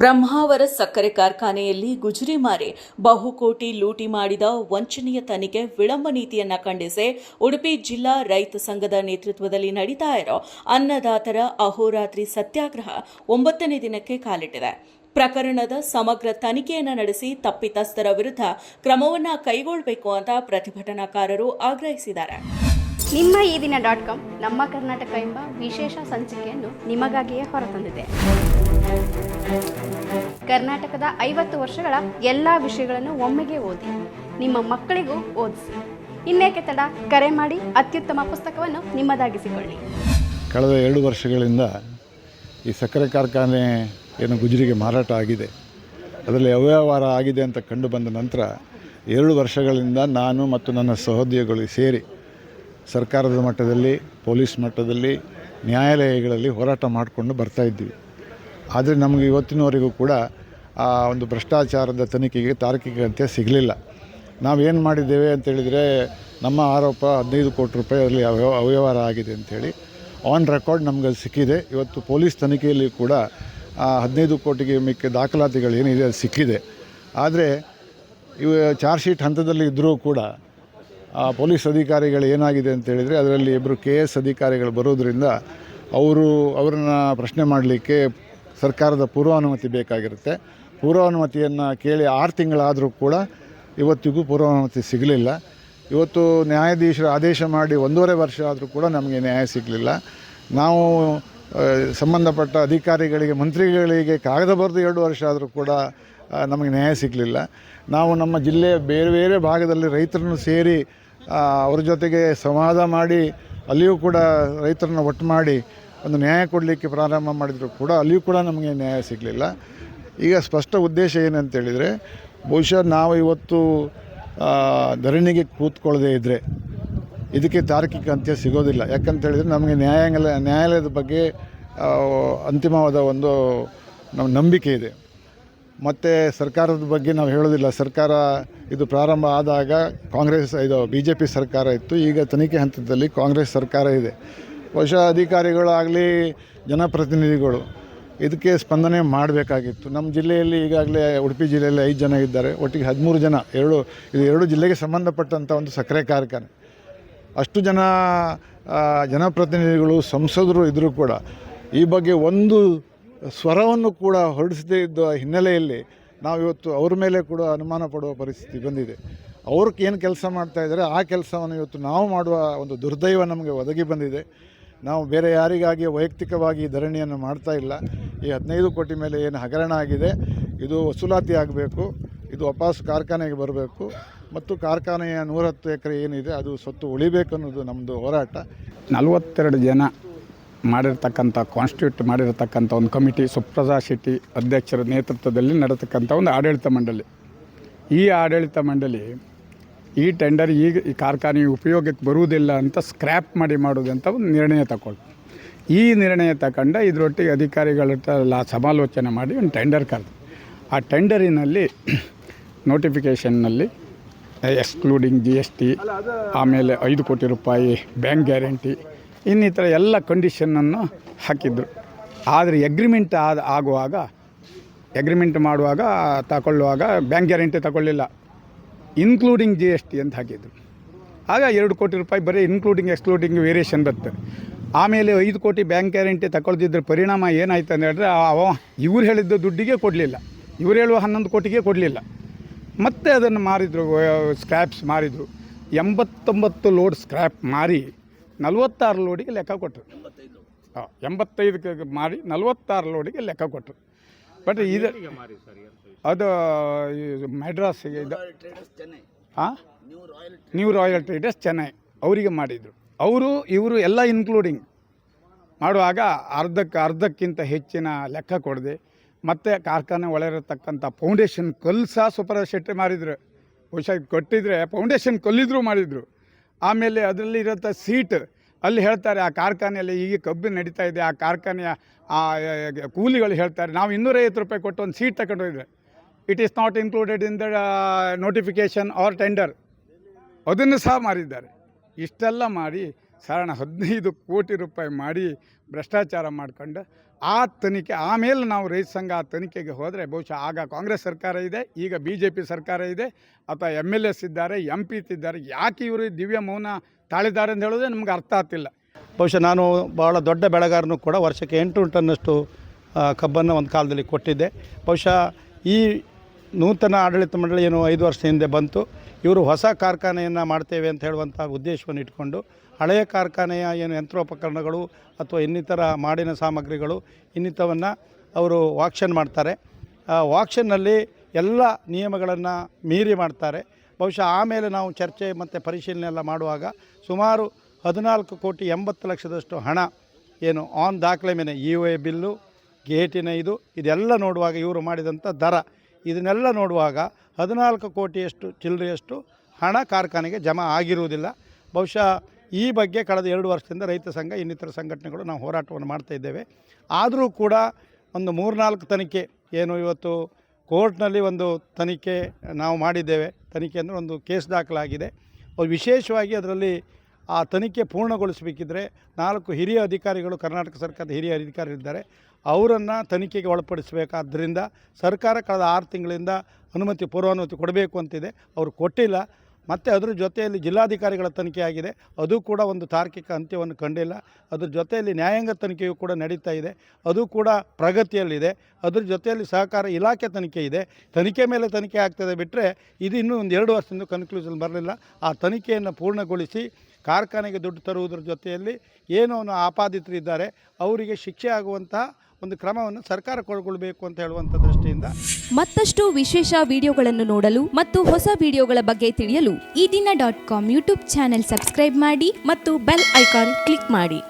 ಬ್ರಹ್ಮಾವರ ಸಕ್ಕರೆ ಕಾರ್ಖಾನೆಯಲ್ಲಿ ಗುಜರಿ ಮಾರಿ ಬಹುಕೋಟಿ ಲೂಟಿ ಮಾಡಿದ ವಂಚನೆಯ ತನಿಖೆ ವಿಳಂಬ ನೀತಿಯನ್ನ ಖಂಡಿಸಿ ಉಡುಪಿ ಜಿಲ್ಲಾ ರೈತ ಸಂಘದ ನೇತೃತ್ವದಲ್ಲಿ ನಡೀತಾ ಇರೋ ಅನ್ನದಾತರ ಅಹೋರಾತ್ರಿ ಸತ್ಯಾಗ್ರಹ ಒಂಬತ್ತನೇ ದಿನಕ್ಕೆ ಕಾಲಿಟ್ಟಿದೆ. ಪ್ರಕರಣದ ಸಮಗ್ರ ತನಿಖೆಯನ್ನು ನಡೆಸಿ ತಪ್ಪಿತಸ್ಥರ ವಿರುದ್ಧ ಕ್ರಮವನ್ನು ಕೈಗೊಳ್ಳಬೇಕು ಅಂತ ಪ್ರತಿಭಟನಾಕಾರರು ಆಗ್ರಹಿಸಿದ್ದಾರೆ. ನಿಮ್ಮ ಈ ದಿನ ಡಾಟ್ ಕಾಮ್, ನಮ್ಮ ಕರ್ನಾಟಕ ಎಂಬ ವಿಶೇಷ ಸಂಚಿಕೆಯನ್ನು ನಿಮಗಾಗಿಯೇ ಹೊರತಂದಿದೆ. ಕರ್ನಾಟಕದ ಐವತ್ತು ವರ್ಷಗಳ ಎಲ್ಲ ವಿಷಯಗಳನ್ನು ಒಮ್ಮೆಗೆ ಓದಿ, ನಿಮ್ಮ ಮಕ್ಕಳಿಗೂ ಓದಿಸಿ. ಇನ್ನೇಕೆ ತಡ? ಕರೆ ಮಾಡಿ, ಅತ್ಯುತ್ತಮ ಪುಸ್ತಕವನ್ನು ನಿಮ್ಮದಾಗಿಸಿಕೊಳ್ಳಿ. ಕಳೆದ ಎರಡು ವರ್ಷಗಳಿಂದ ಈ ಸಕ್ಕರೆ ಕಾರ್ಖಾನೆ ಏನು ಗುಜರಿಗೆ ಮಾರಾಟ ಆಗಿದೆ, ಅದರಲ್ಲಿ ಅವ್ಯವಹಾರ ಆಗಿದೆ ಅಂತ ಕಂಡು ಬಂದ ನಂತರ ಎರಡು ವರ್ಷಗಳಿಂದ ನಾನು ಮತ್ತು ನನ್ನ ಸಹೋದ್ಯೋಗಿಗಳು ಸೇರಿ ಸರ್ಕಾರದ ಮಟ್ಟದಲ್ಲಿ, ಪೊಲೀಸ್ ಮಟ್ಟದಲ್ಲಿ, ನ್ಯಾಯಾಲಯಗಳಲ್ಲಿ ಹೋರಾಟ ಮಾಡಿಕೊಂಡು ಇದ್ದೀವಿ. ಆದರೆ ನಮಗೆ ಇವತ್ತಿನವರೆಗೂ ಕೂಡ ಆ ಒಂದು ಭ್ರಷ್ಟಾಚಾರದ ತನಿಖೆಗೆ ತಾರ್ಕಿಕ ಅಂತ್ಯ ಸಿಗಲಿಲ್ಲ. ನಾವೇನು ಮಾಡಿದ್ದೇವೆ ಅಂತ ಹೇಳಿದರೆ, ನಮ್ಮ ಆರೋಪ ಹದಿನೈದು ಕೋಟಿ ರೂಪಾಯಿ ಅಲ್ಲಿ ಅವ್ಯವ, ಅವ್ಯವಹಾರ ಆಗಿದೆ ಅಂಥೇಳಿ ಆನ್ ರೆಕಾರ್ಡ್ ನಮಗೆ ಸಿಕ್ಕಿದೆ. ಇವತ್ತು ಪೊಲೀಸ್ ತನಿಖೆಯಲ್ಲಿ ಕೂಡ ಹದಿನೈದು ಕೋಟಿಗೆ ಮಿಕ್ಕ ದಾಖಲಾತಿಗಳು ಏನಿದೆ ಅದು ಸಿಕ್ಕಿದೆ. ಆದರೆ ಇವು ಚಾರ್ಜ್ ಶೀಟ್ ಹಂತದಲ್ಲಿ ಇದ್ದರೂ ಕೂಡ ಪೊಲೀಸ್ ಅಧಿಕಾರಿಗಳು ಏನಾಗಿದೆ ಅಂತ ಹೇಳಿದರೆ ಅದರಲ್ಲಿ ಇಬ್ಬರು ಕೆ ಎಸ್ ಅಧಿಕಾರಿಗಳು ಬರೋದರಿಂದ ಅವರು ಅವರನ್ನು ಪ್ರಶ್ನೆ ಮಾಡಲಿಕ್ಕೆ ಸರ್ಕಾರದ ಪೂರ್ವಾನುಮತಿ ಬೇಕಾಗಿರುತ್ತೆ. ಪೂರ್ವಾನುಮತಿಯನ್ನು ಕೇಳಿ ಆರು ತಿಂಗಳಾದರೂ ಕೂಡ ಇವತ್ತಿಗೂ ಪೂರ್ವಾನುಮತಿ ಸಿಗಲಿಲ್ಲ. ಇವತ್ತು ನ್ಯಾಯಾಧೀಶರು ಆದೇಶ ಮಾಡಿ ಒಂದೂವರೆ ವರ್ಷ ಆದರೂ ಕೂಡ ನಮಗೆ ನ್ಯಾಯ ಸಿಗಲಿಲ್ಲ. ನಾವು ಸಂಬಂಧಪಟ್ಟ ಅಧಿಕಾರಿಗಳಿಗೆ, ಮಂತ್ರಿಗಳಿಗೆ ಕಾಗದ ಬರೆದು ಎರಡು ವರ್ಷ ಆದರೂ ಕೂಡ ನಮಗೆ ನ್ಯಾಯ ಸಿಗಲಿಲ್ಲ. ನಾವು ನಮ್ಮ ಜಿಲ್ಲೆಯ ಬೇರೆ ಬೇರೆ ಭಾಗದಲ್ಲಿ ರೈತರನ್ನು ಸೇರಿ ಅವ್ರ ಜೊತೆಗೆ ಸಂವಾದ ಮಾಡಿ, ಅಲ್ಲಿಯೂ ಕೂಡ ರೈತರನ್ನ ಒಟ್ಟು ಮಾಡಿ ಒಂದು ನ್ಯಾಯ ಕೊಡಲಿಕ್ಕೆ ಪ್ರಾರಂಭ ಮಾಡಿದರೂ ಕೂಡ ಅಲ್ಲಿಯೂ ಕೂಡ ನಮಗೆ ನ್ಯಾಯ ಸಿಗಲಿಲ್ಲ. ಈಗ ಸ್ಪಷ್ಟ ಉದ್ದೇಶ ಏನಂತೇಳಿದರೆ ಬಹುಶಃ ನಾವು ಇವತ್ತು ಧರಣಿಗೆ ಕೂತ್ಕೊಳ್ಳದೇ ಇದ್ದರೆ ಇದಕ್ಕೆ ತಾರ್ಕಿಕ ಅಂತ್ಯ ಸಿಗೋದಿಲ್ಲ. ಯಾಕಂತೇಳಿದರೆ ನಮಗೆ ನ್ಯಾಯಾಂಗ ನ್ಯಾಯಾಲಯದ ಬಗ್ಗೆ ಅಂತಿಮವಾದ ಒಂದು, ನಮ್ಮ ನಂಬಿಕೆ ಇದೆ. ಮತ್ತು ಸರ್ಕಾರದ ಬಗ್ಗೆ ನಾವು ಹೇಳೋದಿಲ್ಲ. ಸರ್ಕಾರ ಇದು ಪ್ರಾರಂಭ ಆದಾಗ ಕಾಂಗ್ರೆಸ್, ಇದು ಬಿ ಜೆ ಪಿ ಸರ್ಕಾರ ಇತ್ತು. ಈಗ ತನಿಖೆ ಹಂತದಲ್ಲಿ ಕಾಂಗ್ರೆಸ್ ಸರ್ಕಾರ ಇದೆ. ಬಹುಶಃ ಅಧಿಕಾರಿಗಳಾಗಲಿ ಜನಪ್ರತಿನಿಧಿಗಳು ಇದಕ್ಕೆ ಸ್ಪಂದನೆ ಮಾಡಬೇಕಾಗಿತ್ತು. ನಮ್ಮ ಜಿಲ್ಲೆಯಲ್ಲಿ ಈಗಾಗಲೇ ಉಡುಪಿ ಜಿಲ್ಲೆಯಲ್ಲಿ ಐದು ಜನ ಇದ್ದಾರೆ. ಒಟ್ಟಿಗೆ ಹದಿಮೂರು ಜನ, ಎರಡು, ಇದು ಎರಡು ಜಿಲ್ಲೆಗೆ ಸಂಬಂಧಪಟ್ಟಂಥ ಒಂದು ಸಕ್ಕರೆ ಕಾರ್ಖಾನೆ. ಅಷ್ಟು ಜನ ಜನಪ್ರತಿನಿಧಿಗಳು, ಸಂಸದರು ಇದ್ದರೂ ಕೂಡ ಈ ಬಗ್ಗೆ ಒಂದು ಸ್ವರವನ್ನು ಕೂಡ ಹೊರಡಿಸದೇ ಇದ್ದ ಹಿನ್ನೆಲೆಯಲ್ಲಿ ನಾವು ಇವತ್ತು ಅವ್ರ ಮೇಲೆ ಕೂಡ ಅನುಮಾನ ಪಡುವ ಪರಿಸ್ಥಿತಿ ಬಂದಿದೆ. ಅವ್ರಿಗೆ ಏನು ಕೆಲಸ ಮಾಡ್ತಾ ಇದ್ದಾರೆ, ಆ ಕೆಲಸವನ್ನು ಇವತ್ತು ನಾವು ಮಾಡುವ ಒಂದು ದುರ್ದೈವ ನಮಗೆ ಒದಗಿ ಬಂದಿದೆ. ನಾವು ಬೇರೆ ಯಾರಿಗಾಗಿ ವೈಯಕ್ತಿಕವಾಗಿ ಧರಣಿಯನ್ನು ಮಾಡ್ತಾ ಇಲ್ಲ. ಈ ಹದಿನೈದು ಕೋಟಿ ಮೇಲೆ ಏನು ಹಗರಣ ಆಗಿದೆ, ಇದು ವಸೂಲಾತಿ ಆಗಬೇಕು, ಇದು ವಾಪಸ್ ಕಾರ್ಖಾನೆಗೆ ಬರಬೇಕು, ಮತ್ತು ಕಾರ್ಖಾನೆಯ ನೂರತ್ತು ಎಕರೆ ಏನಿದೆ, ಅದು ಸ್ವತ್ತು ಉಳಿಬೇಕು ಅನ್ನೋದು ನಮ್ಮದು ಹೋರಾಟ. ನಲವತ್ತೆರಡು ಜನ ಮಾಡಿರ್ತಕ್ಕಂಥ ಕಾನ್ಸ್ಟಿಟ್ಯೂಟ್ ಮಾಡಿರತಕ್ಕಂಥ ಒಂದು ಕಮಿಟಿ ಸುಪ್ರಜಾ ಶೆಟ್ಟಿ ಅಧ್ಯಕ್ಷರ ನೇತೃತ್ವದಲ್ಲಿ ನಡೆತಕ್ಕಂಥ ಒಂದು ಆಡಳಿತ ಮಂಡಳಿ. ಈ ಆಡಳಿತ ಮಂಡಳಿ ಈ ಟೆಂಡರ್ ಈಗ ಈ ಕಾರ್ಖಾನೆ ಉಪಯೋಗಕ್ಕೆ ಬರುವುದಿಲ್ಲ ಅಂತ ಸ್ಕ್ರ್ಯಾಪ್ ಮಾಡಿ ಮಾಡೋದಂತ ಒಂದು ನಿರ್ಣಯ ತಗೊಳ್ತು ಈ ನಿರ್ಣಯ ತಗೊಂಡ ಇದರೊಟ್ಟಿಗೆ ಅಧಿಕಾರಿಗಳ ಸಮಾಲೋಚನೆ ಮಾಡಿ ಒಂದು ಟೆಂಡರ್ ಕರೆದು. ಆ ಟೆಂಡರಿನಲ್ಲಿ ನೋಟಿಫಿಕೇಷನ್ನಲ್ಲಿ ಎಕ್ಸ್ಕ್ಲೂಡಿಂಗ್ ಜಿ ಎಸ್ ಟಿ ಆಮೇಲೆ ಐದು ಕೋಟಿ ರೂಪಾಯಿ ಬ್ಯಾಂಕ್ ಗ್ಯಾರಂಟಿ ಇನ್ನಿತರ ಎಲ್ಲ ಕಂಡೀಷನನ್ನು ಹಾಕಿದ್ರು. ಆದರೆ ಎಗ್ರಿಮೆಂಟ್ ಆದ, ಆಗುವಾಗ ಎಗ್ರಿಮೆಂಟ್ ಮಾಡುವಾಗ ತಗೊಳ್ಳುವಾಗ ಬ್ಯಾಂಕ್ ಗ್ಯಾರಂಟಿ ತಗೊಳ್ಳಿಲ್ಲ ಇನ್ಕ್ಲೂಡಿಂಗ್ ಜಿ ಎಸ್ ಟಿ ಅಂತ ಹಾಕಿದ್ರು. ಆಗ ಎರಡು ಕೋಟಿ ರೂಪಾಯಿ ಬರೀ ಇನ್ಕ್ಲೂಡಿಂಗ್ ಎಕ್ಸ್ಕ್ಲೂಡಿಂಗ್ ವೇರಿಯೇಷನ್ ಬರುತ್ತೆ. ಆಮೇಲೆ ಐದು ಕೋಟಿ ಬ್ಯಾಂಕ್ ಗ್ಯಾರಂಟಿ ತಗೊಳ್ದಿದ್ರ ಪರಿಣಾಮ ಏನಾಯ್ತು ಅಂತ ಹೇಳಿದ್ರೆ ಅವ ಇವ್ರು ಹೇಳಿದ್ದ ದುಡ್ಡಿಗೆ ಕೊಡಲಿಲ್ಲ. ಇವ್ರು ಹೇಳುವ ಹನ್ನೊಂದು ಕೋಟಿಗೆ ಕೊಡಲಿಲ್ಲ. ಮತ್ತೆ ಅದನ್ನು ಮಾರಿದರು ಸ್ಕ್ರ್ಯಾಪ್ಸ್ ಮಾರಿದರು. ಎಂಬತ್ತೊಂಬತ್ತು ಲೋಡ್ ಸ್ಕ್ರ್ಯಾಪ್ ಮಾರಿ ನಲವತ್ತಾರು ಲೋಡಿಗೆ ಲೆಕ್ಕ ಕೊಟ್ಟರು. ಹಾಂ ಎಂಬತ್ತೈದಕ್ಕೆ ಮಾರಿ ನಲವತ್ತಾರು ಲೋಡಿಗೆ ಲೆಕ್ಕ ಕೊಟ್ಟರು. ಬಟ್ ಇದು ಅದು ಮೆಡ್ರಾಸ್ಗೆ ಇದು ಹಾಂ? ನ್ಯೂ ರಾಯಲ್ ಟ್ರೇಡರ್ಸ್ ಚೆನ್ನೈ ಅವರಿಗೆ ಮಾಡಿದರು. ಅವರು ಇವರು ಎಲ್ಲ ಇನ್ಕ್ಲೂಡಿಂಗ್ ಮಾಡುವಾಗ ಅರ್ಧಕ್ಕೆ ಅರ್ಧಕ್ಕಿಂತ ಹೆಚ್ಚಿನ ಲೆಕ್ಕ ಕೊಡದೆ. ಮತ್ತು ಕಾರ್ಖಾನೆ ಒಳಗಿರತಕ್ಕಂಥ ಫೌಂಡೇಶನ್ ಕಲ್ಲು ಸಹ ಸುಪರ ಶೆಟ್ಟಿ ಮಾಡಿದರು ಬಹುಶಃ ಇದ್ ಕೊಟ್ಟಿದ್ರೆ ಫೌಂಡೇಶನ್ ಕಲ್ಲಿದ್ರು ಮಾಡಿದರು. ಆಮೇಲೆ ಅದರಲ್ಲಿ ಇರೋಂಥ ಸೀಟ್ ಅಲ್ಲಿ ಹೇಳ್ತಾರೆ, ಆ ಕಾರ್ಖಾನೆಯಲ್ಲಿ ಈಗ ಕಬ್ಬು ನಡೀತಾ ಇದೆ, ಆ ಕಾರ್ಖಾನೆಯ, ಆ ಕೂಲಿಗಳು ಹೇಳ್ತಾರೆ, ನಾವು ಇನ್ನೂರೈವತ್ತು ರೂಪಾಯಿ ಕೊಟ್ಟು ಒಂದು ಸೀಟ್ ತಗೊಂಡು ಹೋಗಿದ್ರೆ. It is not included in the notification or tender ಅದನ್ನು ಸಹ ಮಾರಿದ್ದಾರೆ. ಇಷ್ಟೆಲ್ಲ ಮಾಡಿ ಸಾಧಾರಣ ಹದಿನೈದು ಕೋಟಿ ರೂಪಾಯಿ ಮಾಡಿ ಭ್ರಷ್ಟಾಚಾರ ಮಾಡ್ಕೊಂಡು ಆ ತನಿಖೆ ಆಮೇಲೆ ನಾವು ರೈತ ಸಂಘ ಆ ತನಿಖೆಗೆ ಹೋದರೆ ಬಹುಶಃ ಆಗ ಕಾಂಗ್ರೆಸ್ ಸರ್ಕಾರ ಇದೆ, ಈಗ ಬಿ ಜೆ ಪಿ ಸರ್ಕಾರ ಇದೆ, ಅಥವಾ ಎಂ ಎಲ್ ಎಸ್ ಇದ್ದಾರೆ, ಎಂ ಪಿ ಇದ್ದಾರೆ, ಯಾಕೆ ಇವರು ದಿವ್ಯ ಮೌನ ತಾಳಿದ್ದಾರೆ ಅಂತ ಹೇಳೋದು ನಮ್ಗೆ ಅರ್ಥ ಆಗ್ತಿಲ್ಲ. ಬಹುಶಃ ನಾನು ಭಾಳ ದೊಡ್ಡ ಬೆಳೆಗಾರನು ಕೂಡ ವರ್ಷಕ್ಕೆ ಎಂಟು ಟನ್ನಷ್ಟು ಕಬ್ಬನ್ನು ಒಂದು ಕಾಲದಲ್ಲಿ ಕೊಟ್ಟಿದ್ದೆ. ಬಹುಶಃ ಈ ನೂತನ ಆಡಳಿತ ಮಂಡಳಿ ಏನು ಐದು ವರ್ಷ ಹಿಂದೆ ಬಂತು. ಇವರು ಹೊಸ ಕಾರ್ಖಾನೆಯನ್ನು ಮಾಡ್ತೇವೆ ಅಂತ ಹೇಳುವಂಥ ಉದ್ದೇಶವನ್ನು ಇಟ್ಕೊಂಡು ಹಳೆಯ ಕಾರ್ಖಾನೆಯ ಏನು ಯಂತ್ರೋಪಕರಣಗಳು ಅಥವಾ ಇನ್ನಿತರ ಮಾಡಿನ ಸಾಮಗ್ರಿಗಳು ಇನ್ನಿತವನ್ನು ಅವರು ವಾಕ್ಷನ್ ಮಾಡ್ತಾರೆ. ವಾಕ್ಷನ್ನಲ್ಲಿ ಎಲ್ಲ ನಿಯಮಗಳನ್ನು ಮೀರಿ ಮಾಡ್ತಾರೆ. ಬಹುಶಃ ಆಮೇಲೆ ನಾವು ಚರ್ಚೆ ಮತ್ತು ಪರಿಶೀಲನೆ ಎಲ್ಲ ಮಾಡುವಾಗ ಸುಮಾರು ಹದಿನಾಲ್ಕು ಕೋಟಿ ಎಂಬತ್ತು ಲಕ್ಷದಷ್ಟು ಹಣ ಏನು ಆನ್ ದಾಖಲೆ ಮೇಲೆ ಇ ಒ ಎ ಬಿಲ್ಲು, ಗೇಟಿನ ಇದು, ಇದೆಲ್ಲ ನೋಡುವಾಗ ಇವರು ಮಾಡಿದಂಥ ದರ ಇದನ್ನೆಲ್ಲ ನೋಡುವಾಗ ಹದಿನಾಲ್ಕು ಕೋಟಿಯಷ್ಟು ಚಿಲ್ಲರೆಯಷ್ಟು ಹಣ ಕಾರ್ಖಾನೆಗೆ ಜಮಾ ಆಗಿರುವುದಿಲ್ಲ. ಬಹುಶಃ ಈ ಬಗ್ಗೆ ಕಳೆದ ಎರಡು ವರ್ಷದಿಂದ ರೈತ ಸಂಘ, ಇನ್ನಿತರ ಸಂಘಟನೆಗಳು ನಾವು ಹೋರಾಟವನ್ನು ಮಾಡ್ತಾ ಇದ್ದೇವೆ. ಆದರೂ ಕೂಡ ಒಂದು ಮೂರ್ನಾಲ್ಕು ತನಿಖೆ, ಏನು ಇವತ್ತು ಕೋರ್ಟ್ನಲ್ಲಿ ಒಂದು ತನಿಖೆ ನಾವು ಮಾಡಿದ್ದೇವೆ. ತನಿಖೆ ಅಂದರೆ ಒಂದು ಕೇಸ್ ದಾಖಲಾಗಿದೆ. ವಿಶೇಷವಾಗಿ ಅದರಲ್ಲಿ ಆ ತನಿಖೆ ಪೂರ್ಣಗೊಳಿಸಬೇಕಿದ್ರೆ ನಾಲ್ಕು ಹಿರಿಯ ಅಧಿಕಾರಿಗಳು, ಕರ್ನಾಟಕ ಸರ್ಕಾರದ ಹಿರಿಯ ಅಧಿಕಾರಿಗಳಿದ್ದಾರೆ. ಅವರನ್ನು ತನಿಖೆಗೆ ಒಳಪಡಿಸಬೇಕಾದ್ದರಿಂದ ಸರ್ಕಾರ ಕಳೆದ ಆರು ತಿಂಗಳಿಂದ ಅನುಮತಿ, ಪೂರ್ವಾನುಮತಿ ಕೊಡಬೇಕು ಅಂತಿದೆ. ಅವರು ಕೊಟ್ಟಿಲ್ಲ. ಮತ್ತು ಅದ್ರ ಜೊತೆಯಲ್ಲಿ ಜಿಲ್ಲಾಧಿಕಾರಿಗಳ ತನಿಖೆ ಆಗಿದೆ. ಅದು ಕೂಡ ಒಂದು ತಾರ್ಕಿಕ ಅಂತ್ಯವನ್ನು ಕಂಡಿಲ್ಲ. ಅದ್ರ ಜೊತೆಯಲ್ಲಿ ನ್ಯಾಯಾಂಗ ತನಿಖೆಯು ಕೂಡ ನಡೀತಾ ಇದೆ. ಅದು ಕೂಡ ಪ್ರಗತಿಯಲ್ಲಿದೆ. ಅದ್ರ ಜೊತೆಯಲ್ಲಿ ಸಹಕಾರ ಇಲಾಖೆ ತನಿಖೆ ಇದೆ. ತನಿಖೆ ಮೇಲೆ ತನಿಖೆ ಆಗ್ತದೆ ಬಿಟ್ಟರೆ ಇದು ಇನ್ನೂ ಒಂದು ಎರಡು ವರ್ಷದಿಂದ ಕನ್ಕ್ಲೂಷನ್ ಬರಲಿಲ್ಲ. ಆ ತನಿಖೆಯನ್ನು ಪೂರ್ಣಗೊಳಿಸಿ ಕಾರ್ಖಾನೆಗೆ ದುಡ್ಡು ತರುವುದರ ಜೊತೆಯಲ್ಲಿ ಏನೋ ಆಪಾದಿತರಿದ್ದಾರೆ ಅವರಿಗೆ ಶಿಕ್ಷೆ ಆಗುವಂತಹ ಒಂದು ಕ್ರಮವನ್ನು ಸರ್ಕಾರ ಕೈಗೊಳ್ಳಬೇಕು ಅಂತ ಹೇಳುವಂತ ದೃಷ್ಟಿಯಿಂದ ಮತ್ತಷ್ಟು ವಿಶೇಷ ವಿಡಿಯೋಗಳನ್ನು ನೋಡಲು ಮತ್ತು ಹೊಸ ವಿಡಿಯೋಗಳ ಬಗ್ಗೆ ತಿಳಿಯಲು Ee Dina dot com YouTube channel subscribe ಮಾಡಿ ಮತ್ತು ಬೆಲ್ ಐಕಾನ್ ಕ್ಲಿಕ್ ಮಾಡಿ.